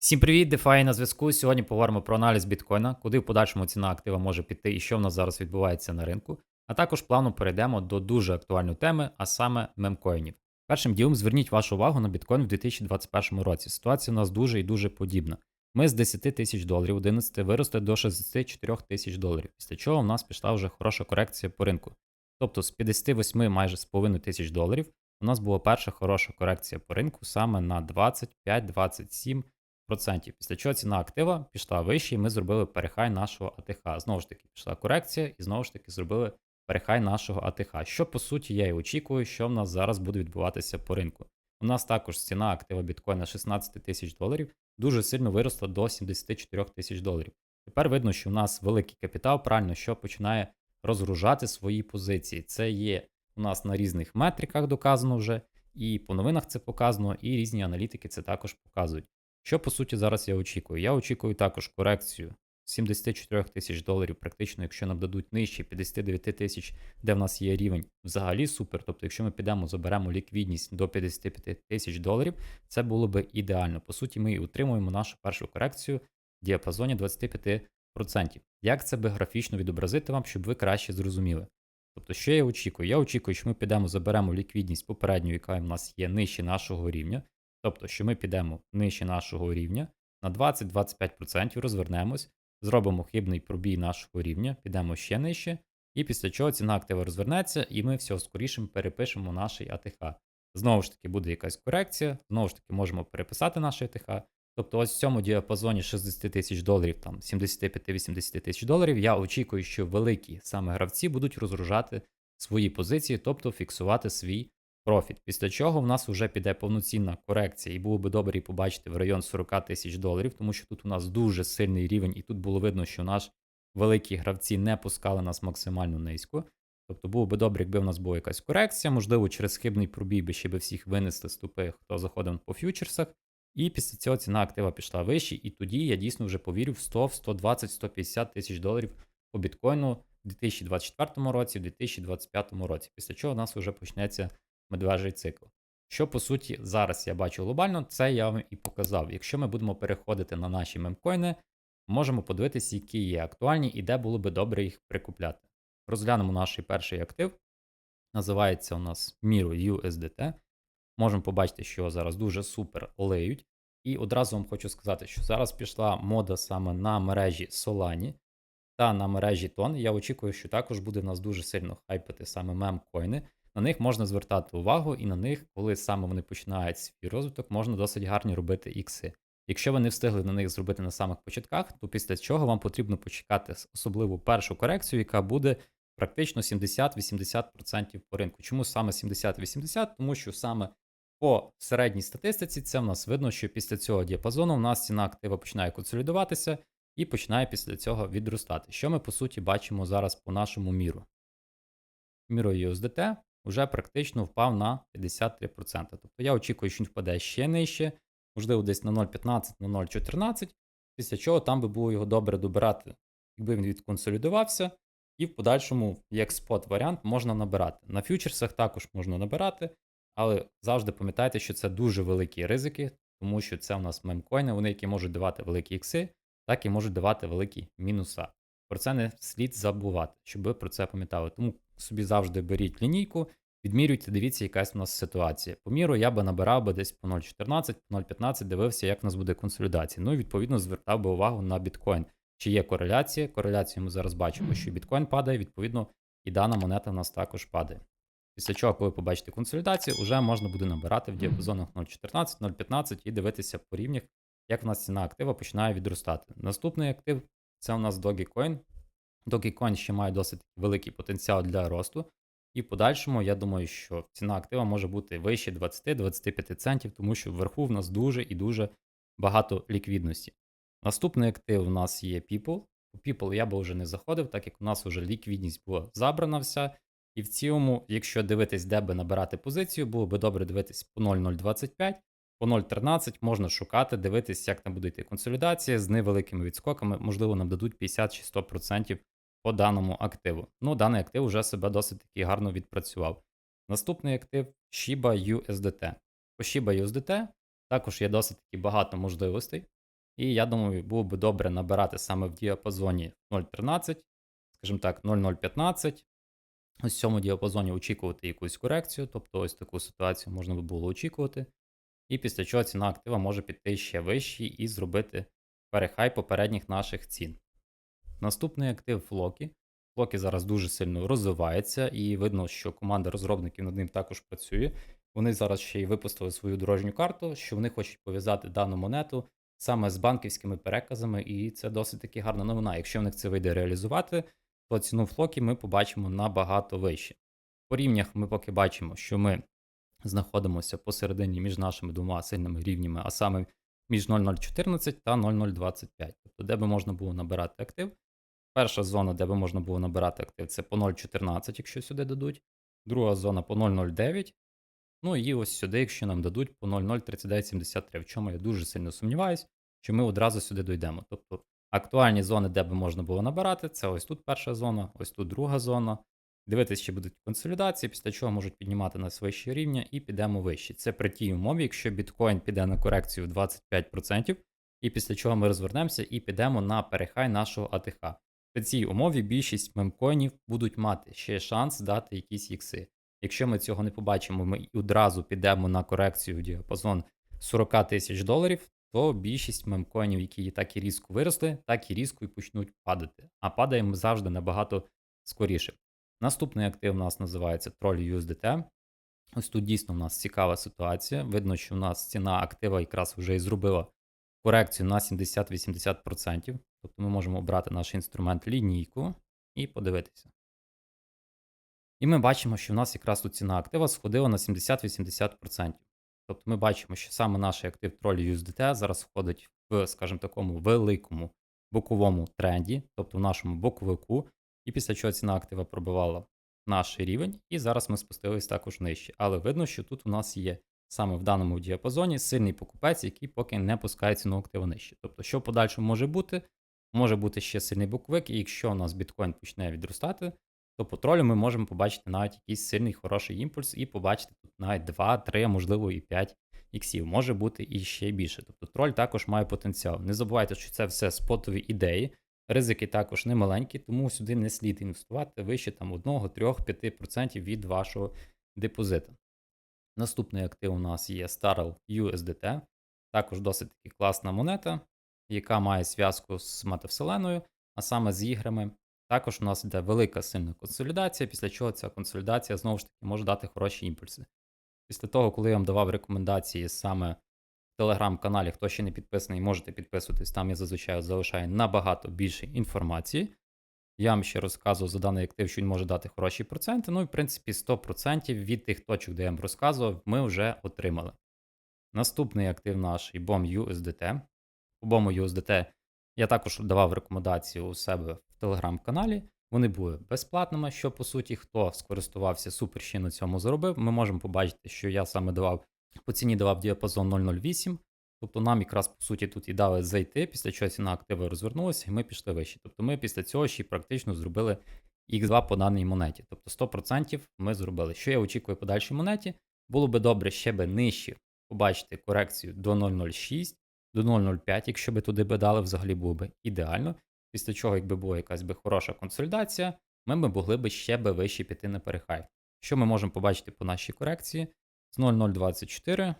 Всім привіт, DeFi на зв'язку. Сьогодні поговоримо про аналіз біткоїна, куди в подальшому ціна актива може піти і що в нас зараз відбувається на ринку. А також плавно перейдемо до дуже актуальної теми, а саме мемкоїнів. Першим ділом зверніть вашу увагу на біткоін в 2021 році. Ситуація у нас дуже і дуже подібна. Ми з 10 тисяч доларів 11 виросли до 64 тисяч доларів, після чого в нас пішла вже хороша корекція по ринку. Тобто з 58 майже з половиною тисяч доларів у нас була перша хороша корекція по ринку саме на 25-27%. Після чого ціна актива пішла вище, і ми зробили перехай нашого АТХ. Знову ж таки, пішла корекція, і знову ж таки зробили перехай нашого АТХ. Що по суті я і очікую, що в нас зараз буде відбуватися по ринку. У нас також ціна актива біткоїна 16 тисяч доларів дуже сильно виросла до 74 тисяч доларів. Тепер видно, що у нас великий капітал, правильно, що починає розгружати свої позиції. Це є у нас на різних метриках доказано вже, і по новинах це показано, і різні аналітики це також показують. Що по суті зараз я очікую? Я очікую також корекцію 74 тисяч доларів, практично, якщо нам дадуть нижче 59 тисяч, де в нас є рівень, взагалі супер. Тобто, якщо ми підемо, заберемо ліквідність до 55 тисяч доларів, це було би ідеально. По суті, ми утримуємо нашу першу корекцію в діапазоні 25%. Як це би графічно відобразити вам, щоб ви краще зрозуміли? Тобто, що я очікую? Я очікую, що ми підемо, заберемо ліквідність попередньої, яка в нас є нижче нашого рівня. Тобто, що ми підемо нижче нашого рівня на 20-25% розвернемось, зробимо хибний пробій нашого рівня, підемо ще нижче, і після чого ціна актива розвернеться, і ми все скоріше перепишемо наш АТХ. Знову ж таки, буде якась корекція, знову ж таки, можемо переписати наш АТХ. Тобто, ось в цьому діапазоні 60 тисяч доларів, там 75-80 тисяч доларів, я очікую, що великі саме гравці будуть розгружати свої позиції, тобто фіксувати свій профіт. Після чого в нас вже піде повноцінна корекція, і було би добре її побачити в район 40 тисяч доларів, тому що тут у нас дуже сильний рівень, і тут було видно, що наш великі гравці не пускали нас максимально низько. Тобто було би добре, якби в нас була якась корекція, можливо, через хибний пробій би ще би всіх винесли ступи, хто заходив по ф'ючерсах. І після цього ціна актива пішла вище, і тоді я дійсно вже повірю в 100, 120, 150 тисяч доларів по біткоїну в 2024 році, в 2025 році. Після чого у нас вже почнеться медвежий цикл. Що по суті зараз я бачу глобально, це я вам і показав. Якщо ми будемо переходити на наші мемкоїни, можемо подивитися, які є актуальні і де було би добре їх прикупляти. Розглянемо наш перший актив. Називається у нас Miro USDT. Можемо побачити, що зараз дуже супер леють. І одразу вам хочу сказати, що зараз пішла мода саме на мережі Solani та на мережі Тон. Я очікую, що також буде нас дуже сильно хайпити саме мемкоїни. На них можна звертати увагу, і на них, коли саме вони починають свій розвиток, можна досить гарні робити ікси. Якщо ви не встигли на них зробити на самих початках, то після чого вам потрібно почекати особливу першу корекцію, яка буде практично 70-80% по ринку. Чому саме 70-80%? Тому що саме по середній статистиці це в нас видно, що після цього діапазону в нас ціна актива починає консолідуватися і починає після цього відростати. Що ми по суті бачимо зараз по нашому міру? Міро USDT вже практично впав на 53%. Тобто я очікую, що він впаде ще нижче, можливо, десь на 0,15, на 0,14, після чого там би було його добре добирати, якби він відконсолідувався, і в подальшому, як спот варіант, можна набирати. На фьючерсах також можна набирати, але завжди пам'ятайте, що це дуже великі ризики, тому що це у нас мемкоїни, вони які можуть давати великі ікси, так і можуть давати великі мінуса. Про це не слід забувати, щоб ви про це пам'ятали. Тому собі завжди беріть лінійку, відмірюйте, дивіться, якась у нас ситуація. По міру я би набирав би десь по 0,14, по 0,15, дивився, як у нас буде консолідація. Ну і відповідно звертав би увагу на біткоін. Чи є кореляція? Кореляцію ми зараз бачимо, що біткоін падає, відповідно, і дана монета в нас також падає. Після чого, коли побачите консолідацію, вже можна буде набирати в діапазонах 0,14, 0,15 і дивитися по рівнях, як в нас ціна актива починає відростати. Наступний актив це у нас Dogecoin. Dogecoin ще має досить великий потенціал для росту. І в подальшому, я думаю, що ціна актива може бути вище 20-25 центів, тому що вверху в нас дуже і дуже багато ліквідності. Наступний актив у нас є People. У People я би вже не заходив, так як у нас вже ліквідність була забрана вся. І в цілому, якщо дивитись, де би набирати позицію, було би добре дивитись по 0,025, по 0,13 можна шукати, дивитись, як там буде йти консолідація з невеликими відскоками, можливо, нам дадуть 50 чи 100% по даному активу. Ну, даний актив вже себе досить таки гарно відпрацював. Наступний актив Shiba USDT. По Shiba USDT також є досить таки багато можливостей. І я думаю, було би добре набирати саме в діапазоні 0.13, скажімо так, 0.015. Ось в цьому діапазоні очікувати якусь корекцію, тобто ось таку ситуацію можна би було очікувати. І після чого ціна актива може піти ще вище і зробити перехай попередніх наших цін. Наступний актив Флокі. Флокі зараз дуже сильно розвивається, і видно, що команда розробників над ним також працює. Вони зараз ще й випустили свою дорожню карту, що вони хочуть пов'язати дану монету саме з банківськими переказами, і це досить таки гарна новина. Якщо в них це вийде реалізувати, то ціну Флокі ми побачимо набагато вище. По рівнях ми поки бачимо, що ми знаходимося посередині між нашими двома сильними рівнями, а саме між 0,014 та 0,025, тобто де би можна було набирати актив. Перша зона, де би можна було набирати актив, це по 0,14, якщо сюди дадуть. Друга зона по 0,09. Ну і ось сюди, якщо нам дадуть по 0,03973, в чому я дуже сильно сумніваюсь, що ми одразу сюди дійдемо. Тобто актуальні зони, де би можна було набирати, це ось тут перша зона, ось тут друга зона. Дивитись, чи будуть консолідації, після чого можуть піднімати нас вищі рівня і підемо вище. Це при тій умові, якщо біткоін піде на корекцію в 25%, і після чого ми розвернемося і підемо на перехай нашого АТХ. При цій умові більшість мемкоїнів будуть мати ще шанс дати якісь ікси. Якщо ми цього не побачимо, ми одразу підемо на корекцію в діапазон 40 тисяч доларів, то більшість мемкоїнів, які так і різко виросли, так і різко і почнуть падати. А падаємо завжди набагато скоріше. Наступний актив у нас називається Troll USDT. Ось тут дійсно у нас цікава ситуація. Видно, що у нас ціна актива якраз вже і зробила корекцію на 70-80%. Тобто ми можемо обрати наш інструмент лінійку і подивитися. І ми бачимо, що в нас якраз тут ціна актива сходила на 70-80%. Тобто ми бачимо, що саме наш актив Troll USDT зараз входить в, скажімо такому, великому боковому тренді, тобто в нашому боковику, і після чого ціна актива пробивала наш рівень, і зараз ми спустились також нижче. Але видно, що тут у нас є саме в даному діапазоні сильний покупець, який поки не пускає ціну актива нижче. Тобто, що в подальшому може бути, може бути ще сильний боковик, і якщо у нас біткоін почне відростати, то по тролю ми можемо побачити навіть якийсь сильний хороший імпульс і побачити тут навіть 2, 3, можливо, і 5 іксів. Може бути і ще більше. Тобто троль також має потенціал. Не забувайте, що це все спотові ідеї. Ризики також не маленькі, тому сюди не слід інвестувати вище там 1, 3, 5% від вашого депозиту. Наступний актив у нас є Starl USDT, також досить таки класна монета, яка має зв'язку з метавселеною, а саме з іграми. Також у нас йде велика сильна консолідація, після чого ця консолідація знову ж таки може дати хороші імпульси. Після того, коли я вам давав рекомендації саме в телеграм-каналі, хто ще не підписаний, можете підписуватись. Там я зазвичай залишаю набагато більше інформації. Я вам ще розказував за даний актив, що він може дати хороші проценти. Ну і в принципі 100% від тих точок, де я вам розказував, ми вже отримали. Наступний актив наш BOM USDT. BOM USDT я також давав рекомендацію у себе в телеграм-каналі. Вони були безплатними, що по суті, хто скористувався супер ще на цьому заробив, ми можемо побачити, що я саме давав по ціні давав діапазон 0,08. Тобто нам якраз по суті тут і дали зайти, після чого ціна активи розвернулася, і ми пішли вище. Тобто ми після цього ще практично зробили X2 по даній монеті. Тобто 100% ми зробили. Що я очікую по дальшій монеті? Було би добре ще би нижче побачити корекцію до 0,06, до 0,05, якщо би туди би дали, взагалі було б ідеально. Після чого, якби була якась би хороша консолідація, ми б могли б ще би вище піти на перехай. Що ми можемо побачити по нашій корекції? З 0,024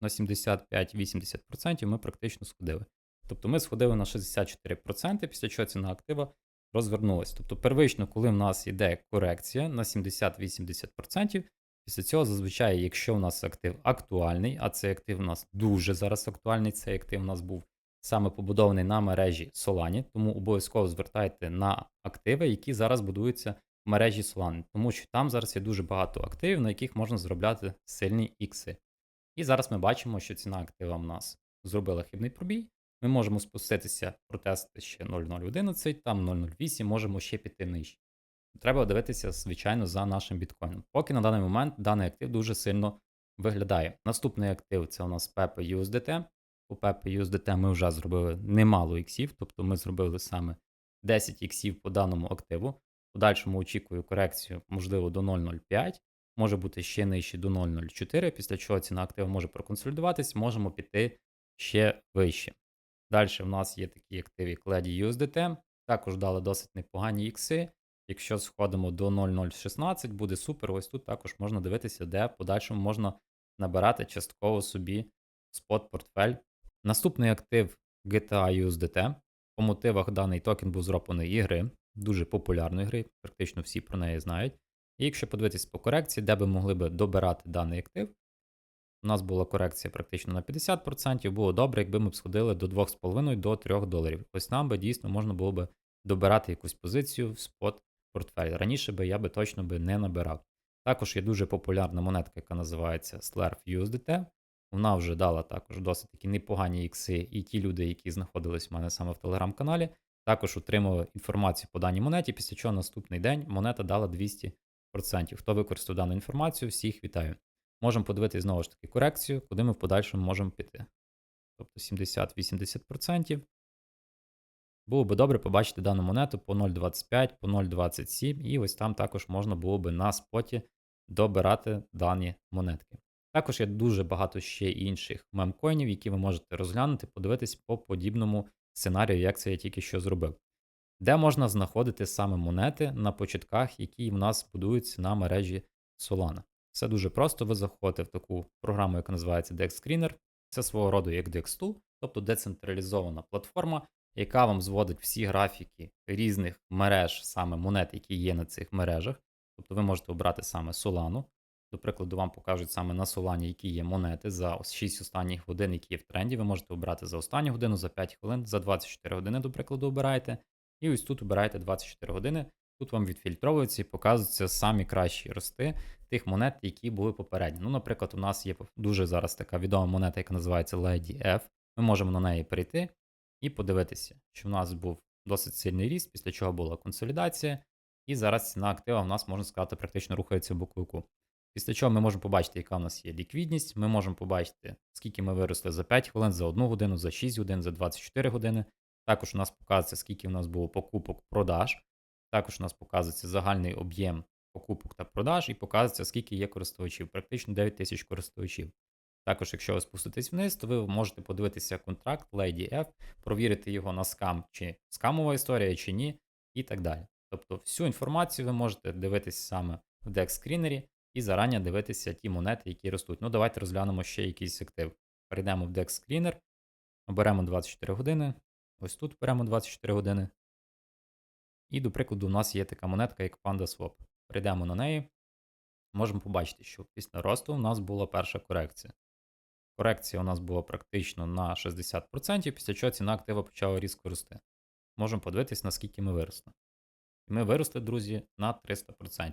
на 75-80% ми практично сходили. Тобто ми сходили на 64%, після чого ціна актива розвернулася. Тобто, первично, коли в нас йде корекція на 70-80%, після цього зазвичай, якщо у нас актив актуальний, а цей актив у нас дуже зараз актуальний, цей актив у нас був саме побудований на мережі Solana, тому обов'язково звертайте на активи, які зараз будуються в мережі Solana, тому що там зараз є дуже багато активів, на яких можна заробляти сильні ікси. І зараз ми бачимо, що ціна актива в нас зробила хибний пробій. Ми можемо спуститися, протестити ще 0,011, там 0,08, можемо ще піти нижче. Треба дивитися, звичайно, за нашим біткоїном. Поки на даний момент даний актив дуже сильно виглядає. Наступний актив це у нас Pepe USDT. У Pepe USDT ми вже зробили немало іксів, тобто ми зробили саме 10 іксів по даному активу. Подальшому очікую корекцію, можливо, до 0,05, може бути ще нижче до 0,04, після чого ціна активу може проконсолідуватись, можемо піти ще вище. Далі в нас є такі активи, як Lady USDT, також дали досить непогані ікси. Якщо сходимо до 0.016, буде супер. Ось тут також можна дивитися, де в подальшому можна набирати частково собі спот-портфель. Наступний актив GTA USDT. По мотивах даний токен був зроблений ігри, дуже популярної гри, практично всі про неї знають. І якщо подивитись по корекції, де би могли би добирати даний актив, у нас була корекція практично на 50%. Було добре, якби ми б сходили до 2,5 до 3 доларів. Ось нам би дійсно можна було би добирати якусь позицію в спот портфель. Раніше би я би точно би не набирав. Також є дуже популярна монетка, яка називається Slerf USDT. Вона вже дала також досить такі непогані ікси, і ті люди, які знаходились в мене саме в телеграм-каналі, також отримали інформацію по даній монеті, після чого наступний день монета дала 200%. Хто використав дану інформацію, всіх вітаю. Можемо подивитися знову ж таки корекцію, куди ми в подальшому можемо піти. Тобто 70-80%. Було би добре побачити дану монету по 0,25, по 0,27, і ось там також можна було би на споті добирати дані монетки. Також є дуже багато ще інших мемкоїнів, які ви можете розглянути, подивитись по подібному сценарію, як це я тільки що зробив. Де можна знаходити саме монети на початках, які в нас будуються на мережі Solana. Все дуже просто. Ви заходите в таку програму, яка називається DEX Screener. Це свого роду як DEX тобто децентралізована платформа, яка вам зводить всі графіки різних мереж, саме монет, які є на цих мережах. Тобто ви можете обрати саме Solana. До прикладу, вам покажуть саме на Solana, які є монети за 6 останніх годин, які є в тренді. Ви можете обрати за останню годину, за 5 хвилин, за 24 години, до прикладу, обираєте. І ось тут обираєте 24 години. Тут вам відфільтровуються і показуються самі кращі рости тих монет, які були попередні. Ну, наприклад, у нас є дуже зараз така відома монета, яка називається Lady F. Ми можемо на неї перейти і подивитися, що в нас був досить сильний ріст, після чого була консолідація. І зараз ціна актива в нас, можна сказати, практично рухається в боковику. Після чого ми можемо побачити, яка в нас є ліквідність. Ми можемо побачити, скільки ми виросли за 5 хвилин, за 1 годину, за 6 годин, за 24 години. Також у нас показується, скільки в нас було покупок продаж. Також у нас показується загальний об'єм покупок та продаж, і показується, скільки є користувачів, практично 9 тисяч користувачів. Також, якщо ви спуститесь вниз, то ви можете подивитися контракт Lady F, провірити його на скам, чи скамова історія, чи ні, і так далі. Тобто всю інформацію ви можете дивитися саме в DEX скрінері і зарані дивитися ті монети, які ростуть. Ну, давайте розглянемо ще якийсь актив. Перейдемо в DEX Screener, оберемо 24 години. Ось тут беремо 24 години. І, до прикладу, у нас є така монетка, як PandaSwap. Перейдемо на неї. Можемо побачити, що після росту у нас була перша корекція. Корекція у нас була практично на 60%, після чого ціна актива почала різко рости. Можемо подивитись, наскільки ми виросли. І ми виросли, друзі, на 300%.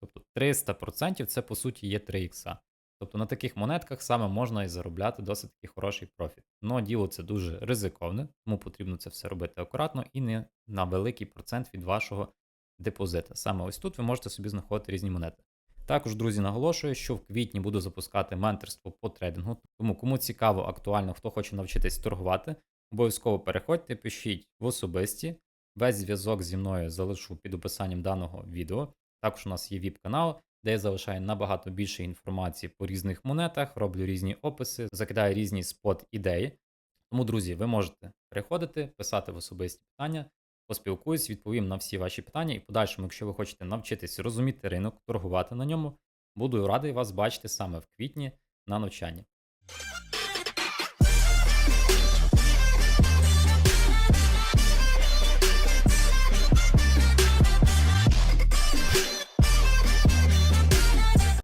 Тобто 300% це по суті є 3 ікса. Тобто на таких монетках саме можна і заробляти досить таки хороший профіт. Но діло це дуже ризиковне, тому потрібно це все робити акуратно і не на великий процент від вашого депозита. Саме ось тут ви можете собі знаходити різні монети. Також, друзі, наголошую, що в квітні буду запускати менторство по трейдингу. Тому кому цікаво, актуально, хто хоче навчитись торгувати, обов'язково переходьте, пишіть в особисті. Весь зв'язок зі мною залишу під описанням даного відео. Також у нас є віп-канал, де я залишаю набагато більше інформації по різних монетах, роблю різні описи, закидаю різні спот-ідеї. Тому, друзі, ви можете переходити, писати в особисті питання, поспілкуюсь, відповім на всі ваші питання. І подальшому, якщо ви хочете навчитись розуміти ринок, торгувати на ньому, буду радий вас бачити саме в квітні на навчанні.